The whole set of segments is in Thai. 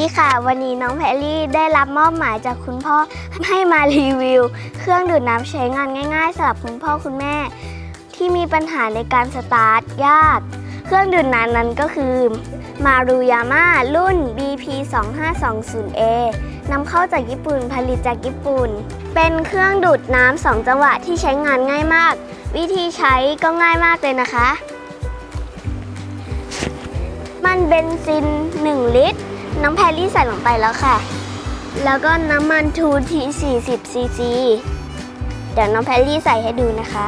ดีค่ะ วันนี้น้องแพรรี่ได้รับมอบหมายจากคุณพ่อให้มารีวิว เครื่องดูดน้ำใช้งานง่ายๆสำหรับคุณพ่อคุณแม่ ที่มีปัญหาในการสตาร์ทยาก เครื่องดูดน้ำนั้นก็คือมารุยาม่ารุ่น BP 2520A นำเข้าจากญี่ปุ่นผลิตจากญี่ปุ่น เป็นเครื่องดูดน้ำสองจังหวะที่ใช้งานง่ายมาก วิธีใช้ก็ง่ายมากเลยนะคะ มันเบนซิน 1 ลิตร น้องแพรรี่ใส่ลงไปแล้วค่ะ แล้วก็น้ำมันทูที40ซีซีเดี๋ยวน้องแพรรี่ใส่ให้ดูนะคะ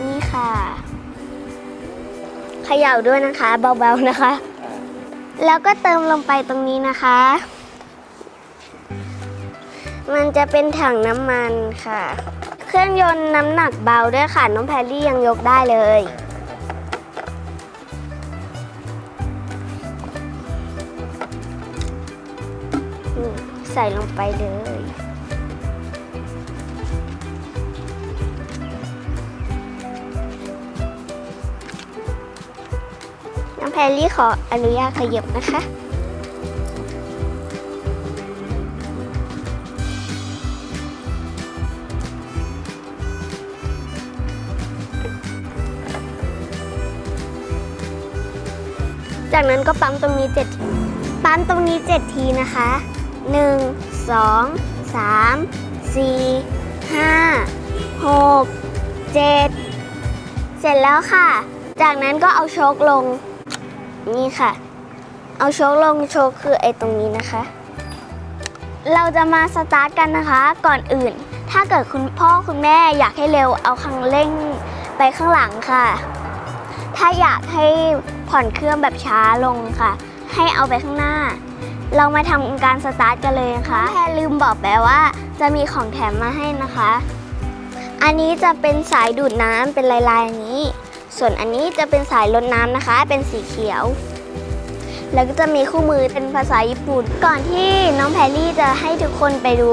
นี่ค่ะเขย่าด้วยนะคะ เบาๆนะคะ แล้วก็เติมลงไปตรงนี้นะคะ มันจะเป็นถังน้ำมันค่ะ เครื่องยนต์น้ำหนักเบาด้วยค่ะ น้องแพรรี่ยังยกได้เลย ใส่ลงไปเลยน้องแพรรี่ขออนุญาตขยับนะคะ จากนั้นก็ปั๊มตรงนี้7ทีปั๊มตรงนี้ 7 ทีนะคะ 1 2 3 4 5 6 7 เสร็จแล้วค่ะ จากนั้นก็เอาโชคลงนี่ค่ะ เอาโชคลงโชคคือไอ้ตรงนี้นะคะ เราจะมาสตาร์ทกันนะคะ ก่อนอื่น ถ้าเกิดคุณพ่อคุณแม่อยากให้เร็วเอาคันเร่งไปข้างหลังค่ะ ถ้าอยากให้ผ่อนเครื่องแบบช้าลงค่ะ ให้เอาไปข้างหน้า เรามาทำการสตาร์ทกันเลยนะคะแค่ลืมบอกไปว่าจะมีของแถมมาให้นะคะ อันนี้จะเป็นสายดูดน้ำเป็นลายๆอย่างนี้ ส่วนอันนี้จะเป็นสายลดน้ำนะคะ เป็นสีเขียว แล้วก็จะมีคู่มือเป็นภาษาญี่ปุ่น ก่อนที่น้องแพรรี่จะให้ทุกคนไปดู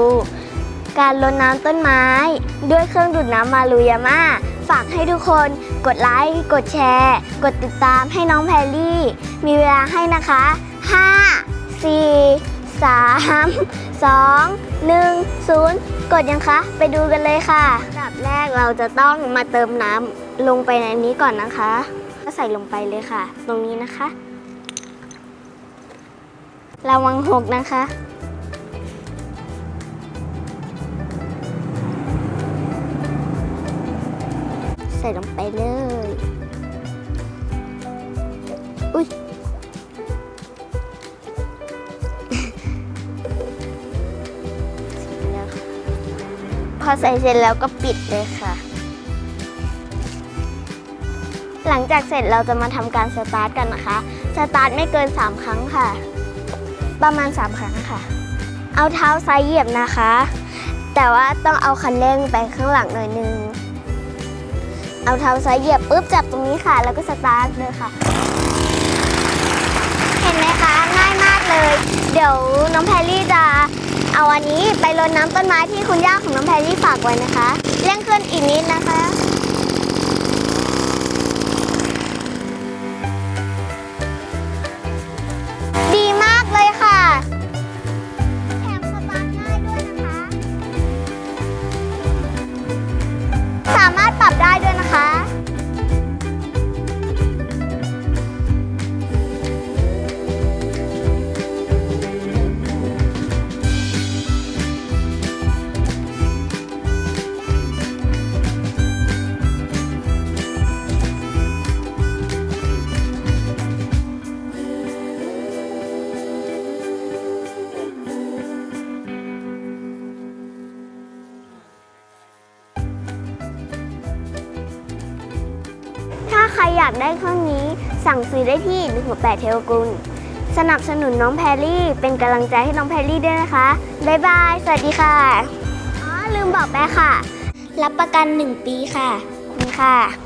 การรดน้ำต้นไม้ ด้วยเครื่องดูดน้ำมารุยาม่า ฝากให้ทุกคนกดไลค์ กดแชร์ กดติดตามให้น้องแพรรี่ มีเวลาให้นะคะ 5 4 3 2 1 0 กดยังคะ ไปดูกันเลยค่ะอันดับแรกเราจะต้องมาเติมน้ำลงไปในนี้ก่อนนะคะ ก็ใส่ลงไปเลยค่ะ ตรงนี้นะคะ ระวังหกนะคะ ส่ลงไปเลย อุ้ยเสร็จแล้วพอใส่เสร็จแล้วก็ปิดเลยค่ะ หลังจากเสร็จเราจะมาทำการสตาร์ทกันนะคะ สตาร์ทไม่เกิน 3 ครั้งค่ะ ประมาณ 3 ครั้งค่ะ เอาเท้าซ้ายเหยียบนะคะ แต่ว่าต้องเอาคันเร่งไปข้างหลังหน่อยนึง เอาเท้าซ้ายเหยียบปุ๊บจับตรงนี้ค่ะ แล้วก็สตาร์ทเลยค่ะ เห็นไหมคะง่ายมากเลย เดี๋ยวน้องแพรรี่จะเอาอันนี้ไปรดน้ำต้นไม้ที่คุณย่าของน้องแพรรี่ฝากไว้นะคะเร่งเคลื่อนอีกนิดนะคะ ใครอยากได้เครื่องนี้ สั่งซื้อได้ที่168เทลกุล สนับสนุนน้องแพรรี่ เป็นกำลังใจให้น้องแพรรี่ด้วยนะคะ บ๊ายบาย สวัสดีค่ะอ๋อลืมบอกไปค่ะ รับประกัน 1 ปีค่ะ ขอบคุณค่ะ